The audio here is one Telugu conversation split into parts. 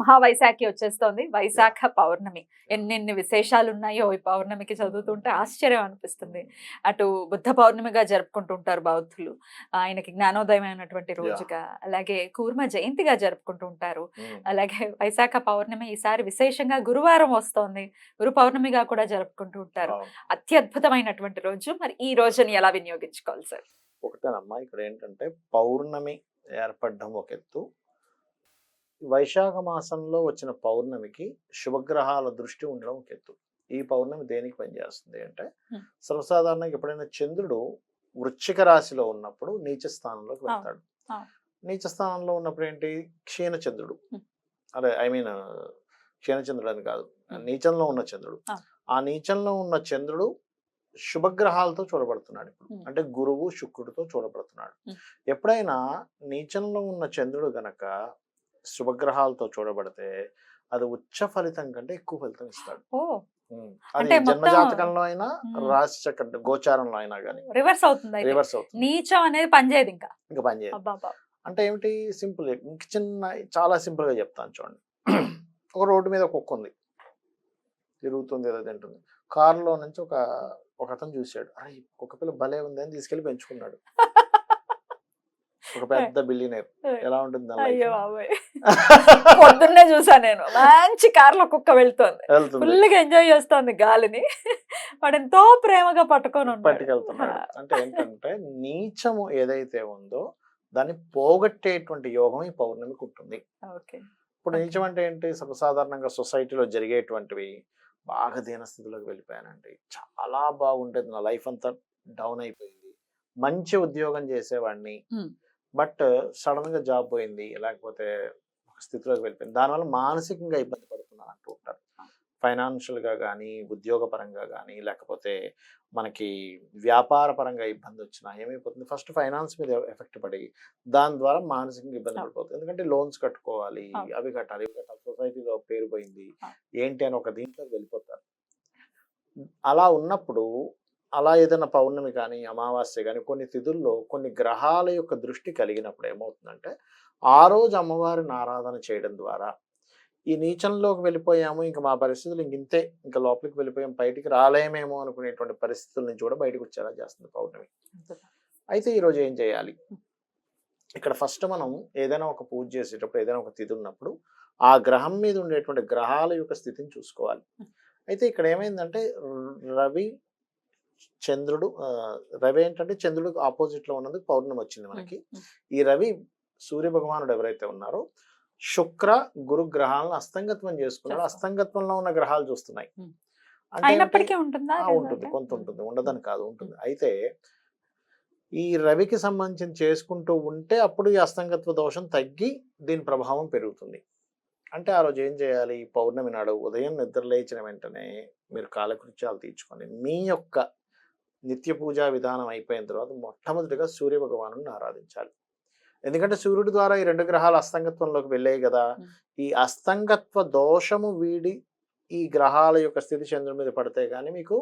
మహావైశాఖి వచ్చేస్తోంది. వైశాఖ పౌర్ణమి. ఎన్నెన్ని విశేషాలు ఉన్నాయో ఈ పౌర్ణమికి చదువుతుంటే ఆశ్చర్యం అనిపిస్తుంది. అటు బుద్ధ పౌర్ణమిగా జరుపుకుంటుంటారు బౌద్ధులు. ఆయనకి జ్ఞానోదయం అయినటువంటి రోజుగా అలాగే కూర్మ జయంతిగా జరుపుకుంటూ ఉంటారు. ఉమ్. అలాగే వైశాఖ పౌర్ణమి ఈసారి విశేషంగా గురువారం వస్తోంది. గురు పౌర్ణమిగా కూడా జరుపుకుంటూ ఉంటారు. అత్యద్భుతమైనటువంటి రోజు. మరి ఈ రోజుని ఎలా వినియోగించుకోవాలి సార్? ఒకటేనమ్మా ఇక్కడ ఏంటంటే పౌర్ణమి ఏర్పడడం ఒక ఎత్తు. వైశాఖ మాసంలో వచ్చిన పౌర్ణమికి శుభగ్రహాల దృష్టి ఉండడం ఒక ఎత్తు ఈ పౌర్ణమి దేనికి పనిచేస్తుంది అంటే. సర్వసాధారణంగా ఎప్పుడైనా చంద్రుడు వృశ్చిక రాశిలో ఉన్నప్పుడు నీచ స్థానంలోకి. వెళ్తాడు. నీచ స్థానంలో ఉన్నప్పుడు ఏంటి క్షీణ చంద్రుడు Hmm. అదే ఐ మీన్ క్షీణచంద్రుడు అని కాదు. నీచంలో ఉన్న చంద్రుడు. ఆ నీచంలో ఉన్న చంద్రుడు శుభగ్రహాలతో చూడబడుతున్నాడు ఇప్పుడు. అంటే గురువు శుక్రుడితో చూడబడుతున్నాడు. ఎప్పుడైనా నీచంలో ఉన్న చంద్రుడు గనక శుభగ్రహాలతో చూడబడితే అది ఉచ్చ ఫలితం కంటే ఎక్కువ ఫలితం ఇస్తాడు. అంటే అది జన్మ మొత్తం- జాతకంలో అయినా. రాశి గోచారంలో అయినా కానీ రివర్స్ అవుతుంది. రివర్స్ అవుతుంది. నీచం అనేది పనిచేయదు ఇంకా. ఇంకా పనిచేయదు అంటే ఏమిటి? సింపుల్ ఇంక చిన్న చాలా సింపుల్గా చెప్తాను చూడండి. ఒక రోడ్డు మీద కుక్క ఉంది. తిరుగుతుంది ఏదో తింటుంది. కారులో నుంచి ఒక ఒక అతను చూశాడు. అరే కుక్క పిల్ల భలే ఉంది అని తీసుకెళ్ళి పెంచుకున్నాడు. ఒక పెద్ద బిల్లియనర్ ఎలా ఉంటుంది అయ్యో? బాబోయ్. పొద్దున్నే చూసా నేను. మంచి కార్లో కుక్క వెళ్తోంది. ఫుల్గా ఎంజాయ్ చేస్తోంది గాలిని. వాడు ఎంతో ప్రేమగా పట్టుకొని పట్టుకెళ్తున్నాడు. అంటే ఏంటంటే నీచము ఏదైతే ఉందో దాన్ని పోగొట్టేటువంటి యోగం ఈ పౌర్ణమికి ఉంటుంది ఇప్పుడు. నీచం అంటే ఏంటి? సర్వసాధారణంగా సొసైటీలో జరిగేటువంటివి బాగా దీనస్థితిలోకి వెళ్ళిపోయానండి. చాలా బాగుండేది నా లైఫ్ అంతా డౌన్ అయిపోయింది. మంచి ఉద్యోగం చేసేవాడిని. బట్ సడన్గా జాబ్ పోయింది లేకపోతే ఒక స్థితిలోకి వెళ్ళిపోయింది. దానివల్ల మానసికంగా ఇబ్బంది పడుతున్నాను అంటూ ఉంటారు. ఫైనాన్షియల్గా కానీ ఉద్యోగ పరంగా కానీ లేకపోతే మనకి వ్యాపార పరంగా ఇబ్బంది వచ్చినా ఏమైపోతుంది? ఫస్ట్ ఫైనాన్స్ మీద ఎఫెక్ట్ పడి దాని ద్వారా మానసికంగా ఇబ్బంది. పడిపోతుంది. ఎందుకంటే లోన్స్ కట్టుకోవాలి. అవి కట్టాలి ఇవి కట్టాలి. సొసైటీలో పేరు పోయింది. ఏంటి అని ఒక దీంట్లోకి వెళ్ళిపోతారు. అలా ఉన్నప్పుడు అలా ఏదైనా పౌర్ణమి కానీ అమావాస్య కానీ కొన్ని తిథుల్లో కొన్ని గ్రహాల యొక్క దృష్టి కలిగినప్పుడు ఏమవుతుందంటే ఆ రోజు అమ్మవారిని ఆరాధన చేయడం ద్వారా ఈ నీచంలోకి వెళ్ళిపోయాము ఇంకా మా పరిస్థితులు ఇంక ఇంతే ఇంకా లోపలికి వెళ్ళిపోయాం బయటికి రాలేమేమో అనుకునేటువంటి పరిస్థితుల నుంచి కూడా బయటకు వచ్చేలా చేస్తుంది పౌర్ణమి. అయితే ఈరోజు ఏం చేయాలి? ఇక్కడ ఫస్ట్ మనం ఏదైనా ఒక పూజ చేసేటప్పుడు ఏదైనా ఒక తిథి ఉన్నప్పుడు ఆ గ్రహం మీద ఉండేటువంటి గ్రహాల యొక్క స్థితిని చూసుకోవాలి. అయితే ఇక్కడ ఏమైందంటే రవి చంద్రుడు రవి ఏంటంటే చంద్రుడికి ఆపోజిట్లో ఉన్నది పౌర్ణమి వచ్చింది మనకి. ఈ రవి సూర్య భగవానుడు ఎవరైతే ఉన్నారో శుక్ర గురు గ్రహాలను అస్తంగత్వం చేసుకున్నాడు. చేస్తాం. అస్తంగత్వంలో ఉన్న గ్రహాలు చూస్తున్నాయి. అంటే ఉంటుందా కొంత ఉంటుంది. ఉండదని కాదు ఉంటుంది. అయితే ఈ రవికి సంబంధించి చేసుకుంటూ ఉంటే అప్పుడు ఈ అస్తంగత్వ దోషం తగ్గి దీని ప్రభావం పెరుగుతుంది. అంటే ఆ రోజు ఏం చేయాలి? పౌర్ణమి నాడు ఉదయం నిద్ర లేచిన వెంటనే మీరు కాలకృత్యాలు తీర్చుకొని మీ యొక్క నిత్య పూజా విధానం అయిపోయిన తర్వాత మొట్టమొదటిగా సూర్య భగవాను ఆరాధించాలి ఎందుకంటే సూర్యుడి ద్వారా ఈ రెండు గ్రహాలు అస్తంగత్వంలోకి వెళ్ళాయి కదా. ఈ అస్తంగత్వ దోషము వీడి ఈ గ్రహాల యొక్క స్థితి చంద్రుడి మీద పడితే కానీ మీకు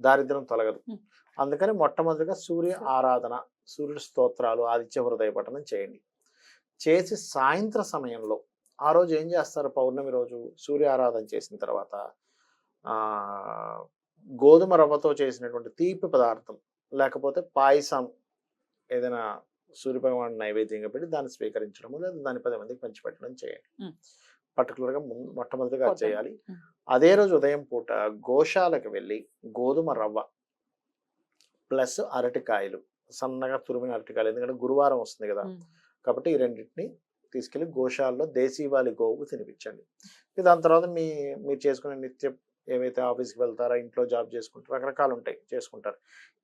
దారిద్ర్యం తొలగదు. అందుకని మొట్టమొదటిగా సూర్య సరే. ఆరాధన సూర్యుడి స్తోత్రాలు ఆదిత్య హృదయ పఠనం చేయండి చేసి సాయంత్ర సమయంలో ఆ రోజు ఏం చేస్తారు పౌర్ణమి రోజు సూర్య ఆరాధన చేసిన తర్వాత ఆ గోధుమ రవ్వతో చేసినటువంటి తీపి పదార్థం లేకపోతే పాయసం ఏదైనా సూర్యభగవాన్ నైవేద్యంగా పెట్టి దాన్ని స్వీకరించడము లేదా దాన్ని పది మందికి పంచిపెట్టడం చేయండి మ్. పర్టికులర్గా ముందు మొట్టమొదటిగా. చేయాలి. అదే రోజు ఉదయం పూట గోశాలకు వెళ్ళి గోధుమ రవ్వ ప్లస్ అరటికాయలు సన్నగా తురిమిన అరటికాయలు ఎందుకంటే గురువారం వస్తుంది కదా. కాబట్టి ఈ రెండింటిని తీసుకెళ్ళి గోశాలలో దేశీవాలి గోవుకు తినిపించండి దాని తర్వాత మీ మీరు చేసుకునే నిత్య ఏవైతే ఆఫీస్కి వెళ్తారో ఇంట్లో జాబ్ చేసుకుంటారో రకరకాలు ఉంటాయి చేసుకుంటారు.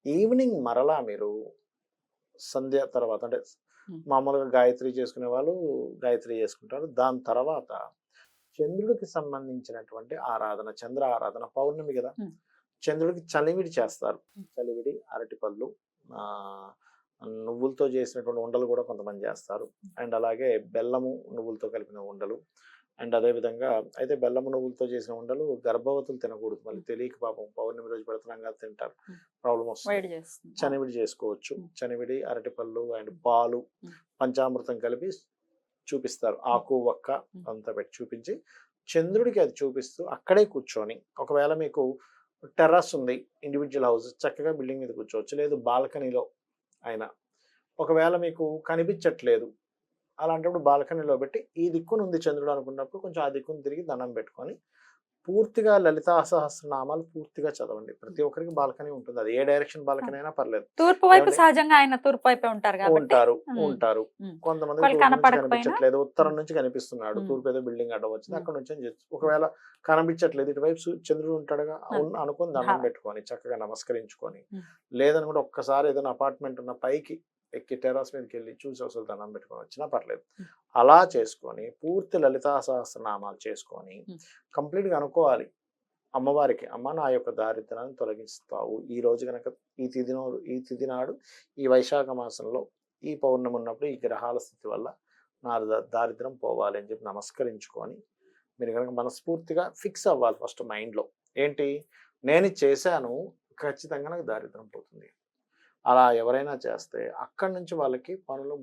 ఈవినింగ్ మరలా మీరు సంధ్య తర్వాత అంటే. మామూలుగా గాయత్రి చేసుకునే వాళ్ళు గాయత్రి చేసుకుంటారు. దాని తర్వాత చంద్రుడికి సంబంధించినటువంటి ఆరాధన చంద్ర ఆరాధన పౌర్ణమి కదా. చంద్రుడికి చలివిడి చేస్తారు. చలివిడి అరటిపళ్ళు నువ్వులతో చేసినటువంటి ఉండలు కూడా కొంతమంది చేస్తారు. అండ్ అలాగే బెల్లము నువ్వులతో కలిపిన ఉండలు. అండ్ అదే విధంగా అయితే బెల్లము నువ్వులతో చేసిన ఉండలు గర్భవతులు తినకూడదు. మళ్ళీ తెలియక పాపం పౌర్ణమి రోజు పెడుతున్నాం కదా తింటారు. ప్రాబ్లం వస్తుంది. చనివిడి చేసుకోవచ్చు. చనివిడి అరటిపళ్ళు అండ్ పాలు. పంచామృతం కలిపి చూపిస్తారు. ఆకు ఒక్క. అంతా పెట్టి చూపించి చంద్రుడికి అది చూపిస్తూ అక్కడే కూర్చొని ఒకవేళ మీకు టెర్రస్ ఉంది ఇండివిజువల్ హౌస్ చక్కగా బిల్డింగ్ మీద కూర్చోవచ్చు. లేదు బాల్కనీలో అయినా. ఒకవేళ మీకు కనిపించట్లేదు అలాంటప్పుడు బాల్కనీలో పెట్టి ఈ దిక్కున ఉంది చంద్రుడు అనుకున్నప్పుడు కొంచెం ఆ దిక్కును తిరిగి దండం పెట్టుకొని పూర్తిగా లలితా సహస్రనామాలు పూర్తిగా చదవండి ప్రతి ఒక్కరికి బాల్కనీ ఉంటుంది అది ఏ డైరెక్షన్ బాల్కనీ అయినా పర్లేదు తూర్పు వైపు? సహజంగా ఆయన తూర్పు వైపే ఉంటారు ఉంటారు. ఉంటారు. కొంతమంది? కనిపించట్లేదు ఉత్తరం నుంచి కనిపిస్తున్నాడు. తూర్పు ఏదో బిల్డింగ్ అడ్డం వచ్చింది. అక్కడ నుంచి ఒకవేళ కనిపించట్లేదు ఇటువైపు చంద్రుడు ఉంటాడుగా అనుకొని దండం. పెట్టుకొని చక్కగా నమస్కరించుకొని ఉమ్. లేదనుకుంటే ఒక్కసారి ఏదైనా అపార్ట్మెంట్ ఉన్న పైకి ఎక్కి టెర్రస్ మీదకి వెళ్ళి చూసి అసలు దండం పెట్టుకొని వచ్చినా పర్లేదు. అలా చేసుకొని పూర్తి లలితా సహస్రనామాలు చేసుకొని ఉమ్. complete గా అనుకోవాలి. అమ్మవారికి అమ్మ నా యొక్క దారిద్ర్యాన్ని తొలగిస్తావు. ఈ రోజు కనుక ఈ తిథి ఈ తిథి నాడు ఈ వైశాఖ మాసంలో ఈ పౌర్ణమి ఉన్నప్పుడు ఈ గ్రహాల స్థితి వల్ల నా ద- దారిద్ర్యం పోవాలి అని చెప్పి నమస్కరించుకొని మీరు కనుక మనస్ఫూర్తిగా ఫిక్స్ అవ్వాలి ఫస్ట్ మైండ్లో. ఏంటి? నేను చేశాను ఖచ్చితంగా నాకు దారిద్ర్యం పోతుంది. అలా ఎవరైనా చేస్తే అక్కడి నుంచి వాళ్ళకి పనులు.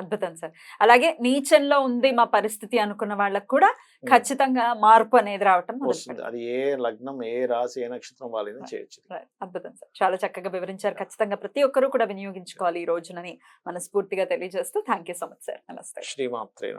అద్భుతం సార్. అలాగే నీచంలో ఉంది మా పరిస్థితి అనుకున్న వాళ్ళకి కూడా ఖచ్చితంగా మార్పు అనేది రావటం వస్తుంది. అది ఏ లగ్నం ఏ రాశి ఏ నక్షత్రం వాళ్ళని చేయొచ్చు. అద్భుతం సార్. చాలా చక్కగా వివరించారు. ఖచ్చితంగా ప్రతి ఒక్కరూ కూడా వినియోగించుకోవాలి ఈ రోజునని మనస్ఫూర్తిగా తెలియజేస్తూ. Thank you so much sir. నమస్తే. శ్రీమాత్రే